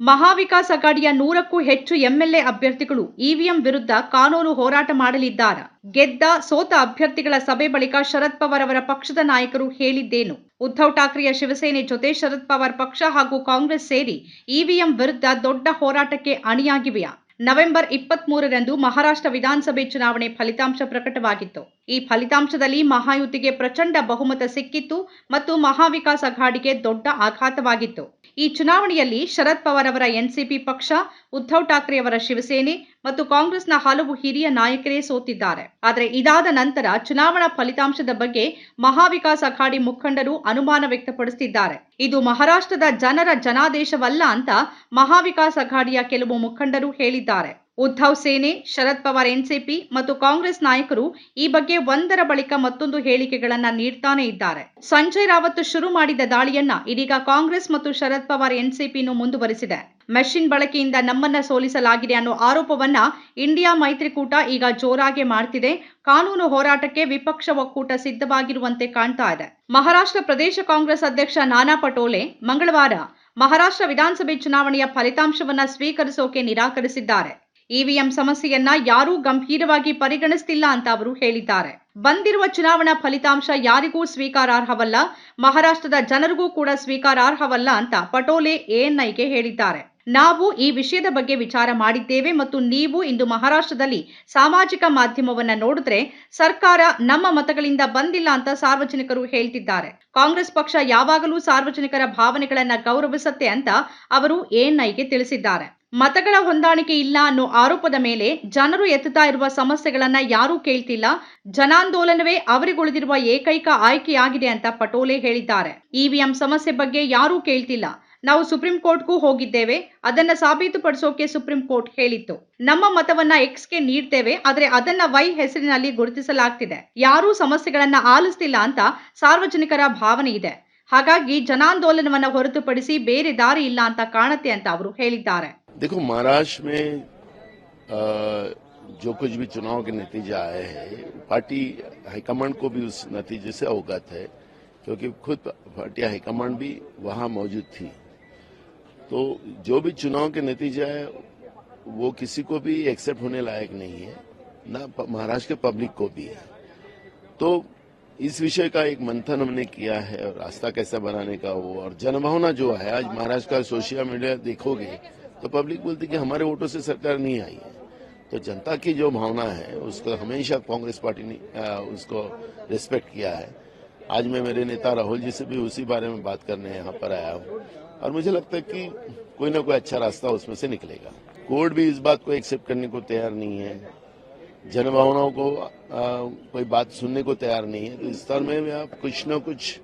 ಮಹಾವಿಕಾಸ್ ಅಘಾಡಿಯ ನೂರಕ್ಕೂ ಹೆಚ್ಚು ಎಂಎಲ್ಎ ಅಭ್ಯರ್ಥಿಗಳು ಇವಿಎಂ ವಿರುದ್ಧ ಕಾನೂನು ಹೋರಾಟ ಮಾಡಲಿದ್ದಾರೆ. ಗೆದ್ದ ಸೋತ ಅಭ್ಯರ್ಥಿಗಳ ಸಭೆ ಬಳಿಕ ಶರದ್ ಪವಾರ್ ಅವರ ಪಕ್ಷದ ನಾಯಕರು ಹೇಳಿದ್ದೇನು. ಉದ್ಧವ್ ಠಾಕ್ರೆಯ ಶಿವಸೇನೆ ಜೊತೆ ಶರದ್ ಪವಾರ್ ಪಕ್ಷ ಹಾಗೂ ಕಾಂಗ್ರೆಸ್ ಸೇರಿ ಇವಿಎಂ ವಿರುದ್ಧ ದೊಡ್ಡ ಹೋರಾಟಕ್ಕೆ ಅಣಿಯಾಗಿವೆಯಾ? ನವೆಂಬರ್ ಇಪ್ಪತ್ತ್ ಮೂರರಂದು ಮಹಾರಾಷ್ಟ್ರ ವಿಧಾನಸಭೆ ಚುನಾವಣೆ ಫಲಿತಾಂಶ ಪ್ರಕಟವಾಗಿತ್ತು. ಈ ಫಲಿತಾಂಶದಲ್ಲಿ ಮಹಾಯುತಿಗೆ ಪ್ರಚಂಡ ಬಹುಮತ ಸಿಕ್ಕಿತ್ತು ಮತ್ತು ಮಹಾವಿಕಾಸ್ ಅಘಾಡಿಗೆ ದೊಡ್ಡ ಆಘಾತವಾಗಿತ್ತು. ಈ ಚುನಾವಣೆಯಲ್ಲಿ ಶರದ್ ಪವಾರ್ ಅವರ ಎನ್ಸಿಪಿ ಪಕ್ಷ, ಉದ್ಧವ್ ಠಾಕ್ರೆ ಅವರ ಶಿವಸೇನೆ ಮತ್ತು ಕಾಂಗ್ರೆಸ್ನ ಹಲವು ಹಿರಿಯ ನಾಯಕರೇ ಸೋತಿದ್ದಾರೆ. ಆದರೆ ಇದಾದ ನಂತರ ಚುನಾವಣಾ ಫಲಿತಾಂಶದ ಬಗ್ಗೆ ಮಹಾವಿಕಾಸ್ ಅಘಾಡಿ ಮುಖಂಡರು ಅನುಮಾನ ವ್ಯಕ್ತಪಡಿಸುತ್ತಿದ್ದಾರೆ ಇದು ಮಹಾರಾಷ್ಟ್ರದ ಜನರ ಜನಾದೇಶವಲ್ಲ ಅಂತ ಮಹಾವಿಕಾಸ್ ಅಘಾಡಿಯ ಕೆಲವು ಮುಖಂಡರು ಹೇಳಿದ್ದಾರೆ. ಉದ್ಧವ್ ಸೇನೆ, ಶರದ್ ಪವಾರ್ ಎನ್ಸಿಪಿ ಮತ್ತು ಕಾಂಗ್ರೆಸ್ ನಾಯಕರು ಈ ಬಗ್ಗೆ ಒಂದರ ಬಳಿಕ ಮತ್ತೊಂದು ಹೇಳಿಕೆಗಳನ್ನ ನೀಡ್ತಾನೆ ಇದ್ದಾರೆ. ಸಂಜಯ್ ರಾವತ್ ಶುರು ಮಾಡಿದ ದಾಳಿಯನ್ನ ಇದೀಗ ಕಾಂಗ್ರೆಸ್ ಮತ್ತು ಶರದ್ ಪವಾರ್ ಎನ್ಸಿಪಿಯನ್ನು ಮುಂದುವರಿಸಿದೆ. ಮೆಷಿನ್ ಬಳಕೆಯಿಂದ ನಮ್ಮನ್ನ ಸೋಲಿಸಲಾಗಿದೆ ಅನ್ನೋ ಆರೋಪವನ್ನ ಇಂಡಿಯಾ ಮೈತ್ರಿಕೂಟ ಈಗ ಜೋರಾಗಿ ಮಾಡ್ತಿದೆ. ಕಾನೂನು ಹೋರಾಟಕ್ಕೆ ವಿಪಕ್ಷ ಒಕ್ಕೂಟ ಸಿದ್ಧವಾಗಿರುವಂತೆ ಕಾಣ್ತಾ ಇದೆ. ಮಹಾರಾಷ್ಟ್ರ ಪ್ರದೇಶ ಕಾಂಗ್ರೆಸ್ ಅಧ್ಯಕ್ಷ ನಾನಾ ಪಟೋಲೆ ಮಂಗಳವಾರ ಮಹಾರಾಷ್ಟ್ರ ವಿಧಾನಸಭೆ ಚುನಾವಣೆಯ ಫಲಿತಾಂಶವನ್ನ ಸ್ವೀಕರಿಸೋಕೆ ನಿರಾಕರಿಸಿದ್ದಾರೆ. ಇವಿಎಂ ಸಮಸ್ಯೆಯನ್ನ ಯಾರೂ ಗಂಭೀರವಾಗಿ ಪರಿಗಣಿಸ್ತಿಲ್ಲ ಅಂತ ಅವರು ಹೇಳಿದ್ದಾರೆ. ಬಂದಿರುವ ಚುನಾವಣಾ ಫಲಿತಾಂಶ ಯಾರಿಗೂ ಸ್ವೀಕಾರಾರ್ಹವಲ್ಲ, ಮಹಾರಾಷ್ಟ್ರದ ಜನರಿಗೂ ಕೂಡ ಸ್ವೀಕಾರಾರ್ಹವಲ್ಲ ಅಂತ ಪಟೋಲೆ ಎಎನ್ಐಗೆ ಹೇಳಿದ್ದಾರೆ. ನಾವು ಈ ವಿಷಯದ ಬಗ್ಗೆ ವಿಚಾರ ಮಾಡಿದ್ದೇವೆ ಮತ್ತು ನೀವು ಇಂದು ಮಹಾರಾಷ್ಟ್ರದಲ್ಲಿ ಸಾಮಾಜಿಕ ಮಾಧ್ಯಮವನ್ನ ನೋಡಿದ್ರೆ ಸರ್ಕಾರ ನಮ್ಮ ಮತಗಳಿಂದ ಬಂದಿಲ್ಲ ಅಂತ ಸಾರ್ವಜನಿಕರು ಹೇಳ್ತಿದ್ದಾರೆ. ಕಾಂಗ್ರೆಸ್ ಪಕ್ಷ ಯಾವಾಗಲೂ ಸಾರ್ವಜನಿಕರ ಭಾವನೆಗಳನ್ನ ಗೌರವಿಸುತ್ತೆ ಅಂತ ಅವರು ಎಎನ್ಐಗೆ ತಿಳಿಸಿದ್ದಾರೆ. ಮತಗಳ ಹೊಂದಾಣಿಕೆ ಇಲ್ಲ ಅನ್ನೋ ಆರೋಪದ ಮೇಲೆ ಜನರು ಎತ್ತುತ್ತಾ ಇರುವ ಸಮಸ್ಯೆಗಳನ್ನ ಯಾರೂ ಕೇಳ್ತಿಲ್ಲ. ಜನಾಂದೋಲನವೇ ಅವರಿಗುಳಿದಿರುವ ಏಕೈಕ ಆಯ್ಕೆಯಾಗಿದೆ ಅಂತ ಪಟೋಲೆ ಹೇಳಿದ್ದಾರೆ. ಇವಿಎಂ ಸಮಸ್ಯೆ ಬಗ್ಗೆ ಯಾರೂ ಕೇಳ್ತಿಲ್ಲ. ನಾವು ಸುಪ್ರೀಂ ಕೋರ್ಟ್ಗೂ ಹೋಗಿದ್ದೇವೆ. ಅದನ್ನ ಸಾಬೀತುಪಡಿಸೋಕೆ ಸುಪ್ರೀಂ ಕೋರ್ಟ್ ಹೇಳಿತ್ತು. ನಮ್ಮ ಮತವನ್ನ ಎಕ್ಸ್ಗೆ ನೀಡ್ತೇವೆ. ಆದ್ರೆ ಅದನ್ನ ವೈ ಹೆಸರಿನಲ್ಲಿ ಗುರುತಿಸಲಾಗ್ತಿದೆ. ಯಾರೂ ಸಮಸ್ಯೆಗಳನ್ನ ಆಲಿಸ್ತಿಲ್ಲ ಅಂತ ಸಾರ್ವಜನಿಕರ ಭಾವನೆ ಇದೆ. ಹಾಗಾಗಿ ಜನಾಂದೋಲನವನ್ನ ಹೊರತುಪಡಿಸಿ ಬೇರೆ ದಾರಿ ಇಲ್ಲ ಅಂತ ಕಾಣುತ್ತೆ ಅಂತ ಅವರು ಹೇಳಿದ್ದಾರೆ. देखो, महाराष्ट्र में जो कुछ भी चुनाव के नतीजे आए हैं, पार्टी हाईकमांड को भी उस नतीजे से अवगत है, क्योंकि खुद पार्टी हाईकमांड भी वहाँ मौजूद थी। तो जो भी चुनाव के नतीजे आए, वो किसी को भी एक्सेप्ट होने लायक नहीं है, ना महाराष्ट्र के पब्लिक को भी है। तो इस विषय का एक मंथन हमने किया है और रास्ता कैसे बनाने का वो, और जनभावना जो है, आज महाराष्ट्र का सोशल मीडिया देखोगे तो पब्लिक बोलती कि हमारे वोटों से सरकार नहीं आई है। तो जनता की जो भावना है उसको हमेशा कांग्रेस पार्टी ने उसको रिस्पेक्ट किया है। आज मैं मेरे नेता राहुल जी से भी उसी बारे में बात करने यहाँ पर आया हूँ। और मुझे लगता है कि कोई ना कोई अच्छा रास्ता उसमें से निकलेगा। कोर्ट भी इस बात को एक्सेप्ट करने को तैयार नहीं है। जनभावनाओं को आ, कोई बात सुनने को तैयार नहीं है। तो इस स्तर में आप कुछ न कुछ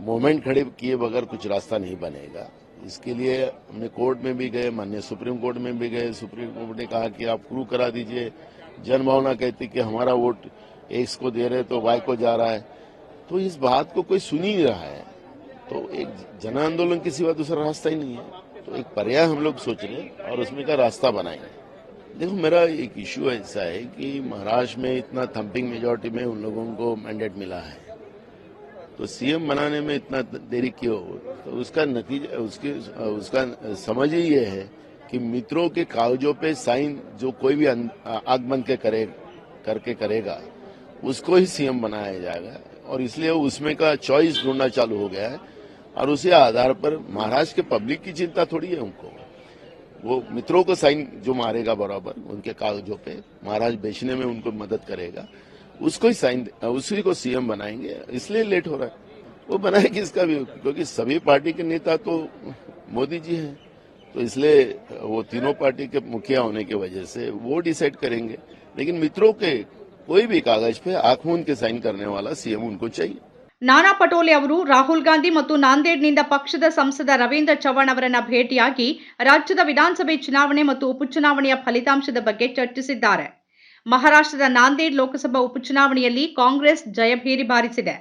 मोमेंट खड़े किए बगैर कुछ रास्ता नहीं बनेगा। इसके लिए हमने कोर्ट में भी गए, माननीय सुप्रीम कोर्ट में भी गए। सुप्रीम कोर्ट ने कहा कि आप प्रूव करा दीजिए। जनभावना कहती कि हमारा वोट एक्स को दे रहे तो वाई को जा रहा है। तो इस बात को कोई सुन ही नहीं रहा है। तो एक जन आंदोलन के सिवा दूसरा रास्ता ही नहीं है। तो एक पर्याय हम लोग सोच रहे और उसमें का रास्ता बनाएँगे देखो, मेरा एक इश्यू ऐसा है कि महाराष्ट्र में इतना थम्पिंग मेजोरिटी में उन लोगों को मैंडेट मिला है। तो सीएम बनाने में इतना देरी क्यों? तो उसका नतीजा, उसके, उसका समझ ही ये है कि मित्रों के कागजों पे साइन जो कोई भी अन- आग बंद के करे, करके करेगा, उसको ही सीएम बनाया जाएगा। और इसलिए उसमें का चॉइस ढूंढना चालू हो गया है। और उसी आधार पर महाराष्ट्र के पब्लिक की चिंता थोड़ी है उनको। वो मित्रों को साइन जो मारेगा बराबर, उनके कागजों पे, महाराज बेचने में उनको मदद करेगा। उसको ही साइन उसी को सीएम बनाएंगे इसलिए लेट हो रहा है वो बनाए किसका भी क्योंकि सभी पार्टी के नेता तो मोदी जी हैं तो इसलिए वो तीनों पार्टी के मुखिया होने की वजह से वो डिसाइड करेंगे लेकिन मित्रों के कोई भी कागज पे आंख मूंद के साइन करने वाला सीएम उनको चाहिए ನಾನಾ ಪಟೋಲೆ ಅವರು ರಾಹುಲ್ ಗಾಂಧಿ ಮತ್ತು ನಾಂದೇಡ್ನಿಂದ ಪಕ್ಷದ ಸಂಸದ ರವೀಂದ್ರ ಚವ್ಹಾಣ್ ಅವರನ್ನ ಭೇಟಿಯಾಗಿ ರಾಜ್ಯದ ವಿಧಾನಸಭೆ ಚುನಾವಣೆ ಮತ್ತು ಉಪಚುನಾವಣೆಯ ಫಲಿತಾಂಶದ ಬಗ್ಗೆ ಚರ್ಚಿಸಿದ್ದಾರೆ ಮಹಾರಾಷ್ಟ್ರದ ನಾಂದೇಡ್ ಲೋಕಸಭಾ ಉಪಚುನಾವಣೆಯಲ್ಲಿ ಕಾಂಗ್ರೆಸ್ ಜಯಭೇರಿ ಬಾರಿಸಿದೆ.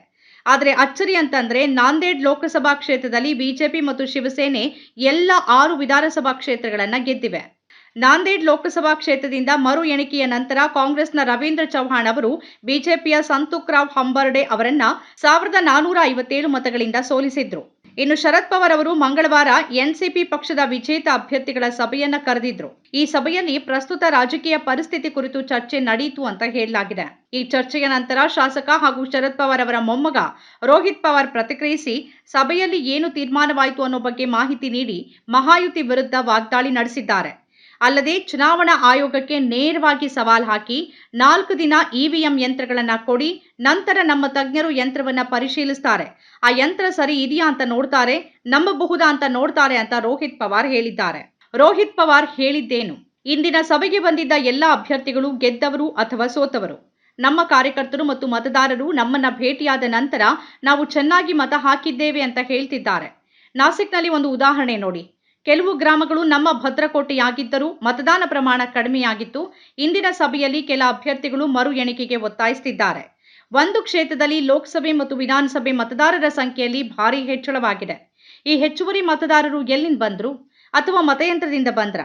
ಆದರೆ ಅಚ್ಚರಿ ಅಂತಂದ್ರೆ ನಾಂದೇಡ್ ಲೋಕಸಭಾ ಕ್ಷೇತ್ರದಲ್ಲಿ ಬಿಜೆಪಿ ಮತ್ತು ಶಿವಸೇನೆ ಎಲ್ಲ ಆರು ವಿಧಾನಸಭಾ ಕ್ಷೇತ್ರಗಳನ್ನ ಗೆದ್ದಿವೆ. ನಾಂದೇಡ್ ಲೋಕಸಭಾ ಕ್ಷೇತ್ರದಿಂದ ಮರು ಎಣಿಕೆಯ ನಂತರ ಕಾಂಗ್ರೆಸ್ನ ರವೀಂದ್ರ ಚೌಹಾಣ್ ಅವರು ಬಿಜೆಪಿಯ ಸಂತುಕ್ ರಾವ್ ಹಂಬರ್ಡೆ ಅವರನ್ನ ಸಾವಿರದ ನಾನೂರ ಐವತ್ತೇಳು ಮತಗಳಿಂದ ಸೋಲಿಸಿದ್ರು. ಇನ್ನು ಶರದ್ ಪವಾರ್ ಅವರು ಮಂಗಳವಾರ ಎನ್ಸಿಪಿ ಪಕ್ಷದ ವಿಜೇತ ಅಭ್ಯರ್ಥಿಗಳ ಸಭೆಯನ್ನ ಕರೆದಿದ್ರು. ಈ ಸಭೆಯಲ್ಲಿ ಪ್ರಸ್ತುತ ರಾಜಕೀಯ ಪರಿಸ್ಥಿತಿ ಕುರಿತು ಚರ್ಚೆ ನಡೆಯಿತು ಅಂತ ಹೇಳಲಾಗಿದೆ. ಈ ಚರ್ಚೆಯ ನಂತರ ಶಾಸಕ ಹಾಗೂ ಶರದ್ ಪವಾರ್ ಅವರ ಮೊಮ್ಮಗ ರೋಹಿತ್ ಪವಾರ್ ಪ್ರತಿಕ್ರಿಯಿಸಿ, ಸಭೆಯಲ್ಲಿ ಏನು ತೀರ್ಮಾನವಾಯಿತು ಅನ್ನೋ ಬಗ್ಗೆ ಮಾಹಿತಿ ನೀಡಿ ಮಹಾಯುತಿ ವಿರುದ್ಧ ವಾಗ್ದಾಳಿ ನಡೆಸಿದ್ದಾರೆ. ಅಲ್ಲದೆ ಚುನಾವಣಾ ಆಯೋಗಕ್ಕೆ ನೇರವಾಗಿ ಸವಾಲ್ ಹಾಕಿ ನಾಲ್ಕು ದಿನ ಇವಿಎಂ ಯಂತ್ರಗಳನ್ನು ಕೊಡಿ, ನಂತರ ನಮ್ಮ ತಜ್ಞರು ಯಂತ್ರವನ್ನ ಪರಿಶೀಲಿಸ್ತಾರೆ. ಆ ಯಂತ್ರ ಸರಿ ಇದೆಯಾ ಅಂತ ನೋಡ್ತಾರೆ, ನಂಬಬಹುದಾ ಅಂತ ನೋಡ್ತಾರೆ ಅಂತ ರೋಹಿತ್ ಪವಾರ್ ಹೇಳಿದ್ದಾರೆ. ರೋಹಿತ್ ಪವಾರ್ ಹೇಳಿದ್ದೇನು? ಇಂದಿನ ಸಭೆಗೆ ಬಂದಿದ್ದ ಎಲ್ಲ ಅಭ್ಯರ್ಥಿಗಳು ಗೆದ್ದವರು ಅಥವಾ ಸೋತವರು? ನಮ್ಮ ಕಾರ್ಯಕರ್ತರು ಮತ್ತು ಮತದಾರರು ನಮ್ಮನ್ನ ಭೇಟಿಯಾದ ನಂತರ ನಾವು ಚೆನ್ನಾಗಿ ಮತ ಹಾಕಿದ್ದೇವೆ ಅಂತ ಹೇಳ್ತಿದ್ದಾರೆ. ನಾಸಿಕ್ನಲ್ಲಿ ಒಂದು ಉದಾಹರಣೆ ನೋಡಿ. ಕೆಲವು ಗ್ರಾಮಗಳು ನಮ್ಮ ಭದ್ರಕೋಟೆಯಾಗಿದ್ದರೂ ಮತದಾನ ಪ್ರಮಾಣ ಕಡಿಮೆಯಾಗಿತ್ತು. ಇಂದಿನ ಸಭೆಯಲ್ಲಿ ಕೆಲ ಅಭ್ಯರ್ಥಿಗಳು ಮರು ಎಣಿಕೆಗೆ ಒತ್ತಾಯಿಸುತ್ತಿದ್ದಾರೆ. ಒಂದು ಕ್ಷೇತ್ರದಲ್ಲಿ ಲೋಕಸಭೆ ಮತ್ತು ವಿಧಾನಸಭೆ ಮತದಾರರ ಸಂಖ್ಯೆಯಲ್ಲಿ ಭಾರಿ ಹೆಚ್ಚಳವಾಗಿದೆ. ಈ ಹೆಚ್ಚುವರಿ ಮತದಾರರು ಎಲ್ಲಿಂದ ಬಂದ್ರು ಅಥವಾ ಮತಯಂತ್ರದಿಂದ ಬಂದ್ರ?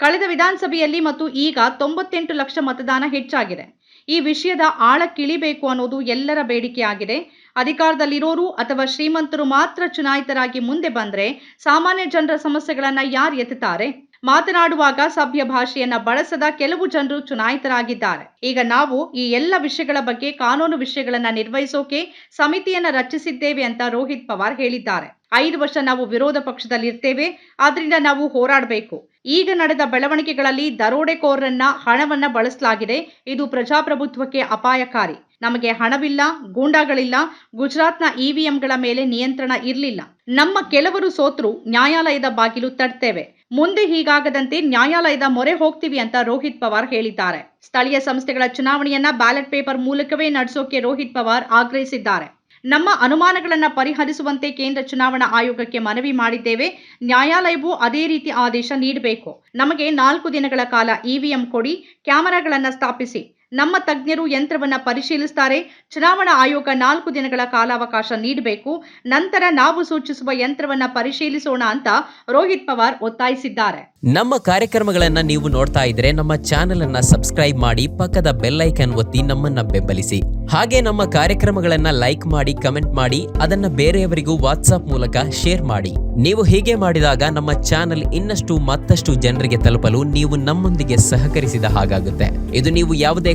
ಕಳೆದ ವಿಧಾನಸಭೆಯಲ್ಲಿ ಮತ್ತು ಈಗ ತೊಂಬತ್ತೆಂಟು ಲಕ್ಷ ಮತದಾನ ಹೆಚ್ಚಾಗಿದೆ. ಈ ವಿಷಯದ ಆಳಕ್ಕಿಳಿಬೇಕು ಅನ್ನೋದು ಎಲ್ಲರ ಬೇಡಿಕೆಯಾಗಿದೆ. ಅಧಿಕಾರದಲ್ಲಿರೋರು ಅಥವಾ ಶ್ರೀಮಂತರು ಮಾತ್ರ ಚುನಾಯಿತರಾಗಿ ಮುಂದೆ ಬಂದ್ರೆ ಸಾಮಾನ್ಯ ಜನರ ಸಮಸ್ಯೆಗಳನ್ನ ಯಾರು ಎತ್ತುತ್ತಾರೆ ಮಾತನಾಡುವಾಗ ಸಭ್ಯ ಭಾಷೆಯನ್ನ ಬಳಸದ ಕೆಲವು ಜನರು ಚುನಾಯಿತರಾಗಿದ್ದಾರೆ. ಈಗ ನಾವು ಈ ಎಲ್ಲ ವಿಷಯಗಳ ಬಗ್ಗೆ ಕಾನೂನು ವಿಷಯಗಳನ್ನ ನಿರ್ವಹಿಸೋಕೆ ಸಮಿತಿಯನ್ನ ರಚಿಸಿದ್ದೇವೆ ಅಂತ ರೋಹಿತ್ ಪವಾರ್ ಹೇಳಿದ್ದಾರೆ. ಐದು ವರ್ಷ ನಾವು ವಿರೋಧ ಪಕ್ಷದಲ್ಲಿರ್ತೇವೆ. ಆದ್ರಿಂದ ನಾವು ಹೋರಾಡಬೇಕು. ಈಗ ನಡೆದ ಬೆಳವಣಿಗೆಗಳಲ್ಲಿ ದರೋಡೆಕೋರರನ್ನ ಹಣವನ್ನ ಬಳಸಲಾಗಿದೆ. ಇದು ಪ್ರಜಾಪ್ರಭುತ್ವಕ್ಕೆ ಅಪಾಯಕಾರಿ. ನಮಗೆ ಹಣವಿಲ್ಲ, ಗೂಂಡಾಗಳಿಲ್ಲ, ಗುಜರಾತ್ನ ಇವಿಎಂಗಳ ಮೇಲೆ ನಿಯಂತ್ರಣ ಇರಲಿಲ್ಲ. ನಮ್ಮ ಕೆಲವರು ಸೋತ್ರು, ನ್ಯಾಯಾಲಯದ ಬಾಗಿಲು ತಡ್ತೇವೆ ಮುಂದೆ ಹೀಗಾಗದಂತೆ ನ್ಯಾಯಾಲಯದ ಮೊರೆ ಹೋಗ್ತೀವಿ ಅಂತ ರೋಹಿತ್ ಪವಾರ್ ಹೇಳಿದ್ದಾರೆ. ಸ್ಥಳೀಯ ಸಂಸ್ಥೆಗಳ ಚುನಾವಣೆಯನ್ನ ಬ್ಯಾಲೆಟ್ ಪೇಪರ್ ಮೂಲಕವೇ ನಡೆಸೋಕೆ ರೋಹಿತ್ ಪವಾರ್ ಆಗ್ರಹಿಸಿದ್ದಾರೆ. ನಮ್ಮ ಅನುಮಾನಗಳನ್ನು ಪರಿಹರಿಸುವಂತೆ ಕೇಂದ್ರ ಚುನಾವಣಾ ಆಯೋಗಕ್ಕೆ ಮನವಿ ಮಾಡಿದ್ದೇವೆ. ನ್ಯಾಯಾಲಯವು ಅದೇ ರೀತಿ ಆದೇಶ ನೀಡಬೇಕು. ನಮಗೆ ನಾಲ್ಕು ದಿನಗಳ ಕಾಲ ಇವಿಎಂ ಕೊಡಿ, ಕ್ಯಾಮೆರಾಗಳನ್ನು ಸ್ಥಾಪಿಸಿ. ನಮ್ಮ ತಜ್ಞರು ಯಂತ್ರವನ್ನ ಪರಿಶೀಲಿಸುತ್ತಾರೆ ಚುನಾವಣಾ ಆಯೋಗ ನಾಲ್ಕು ದಿನಗಳ ಕಾಲಾವಕಾಶ ನೀಡಬೇಕು. ನಂತರ ನಾವು ಸೂಚಿಸುವ ಯಂತ್ರವನ್ನ ಪರಿಶೀಲಿಸೋಣ ಅಂತ ರೋಹಿತ್ ಪವಾರ್ ಒತ್ತಾಯಿಸಿದ್ದಾರೆ. ನಮ್ಮ ಕಾರ್ಯಕ್ರಮಗಳನ್ನ ನೀವು ನೋಡ್ತಾ ಇದ್ರೆ ನಮ್ಮ ಚಾನೆಲ್ ಅನ್ನ ಸಬ್ಸ್ಕ್ರೈಬ್ ಮಾಡಿ ಪಕ್ಕದ ಬೆಲ್ಲೈಕನ್ ಒತ್ತಿ ನಮ್ಮನ್ನ ಬೆಂಬಲಿಸಿ. ಹಾಗೆ ನಮ್ಮ ಕಾರ್ಯಕ್ರಮಗಳನ್ನ ಲೈಕ್ ಮಾಡಿ, ಕಮೆಂಟ್ ಮಾಡಿ, ಅದನ್ನ ಬೇರೆಯವರಿಗೂ ವಾಟ್ಸ್ಆಪ್ ಮೂಲಕ ಶೇರ್ ಮಾಡಿ. ನೀವು ಹೀಗೆ ಮಾಡಿದಾಗ ನಮ್ಮ ಚಾನೆಲ್ ಇನ್ನಷ್ಟು ಮತ್ತಷ್ಟು ಜನರಿಗೆ ತಲುಪಲು ನೀವು ನಮ್ಮೊಂದಿಗೆ ಸಹಕರಿಸಿದ ಹಾಗಾಗುತ್ತೆ. ಇದು ನೀವು ಯಾವುದೇ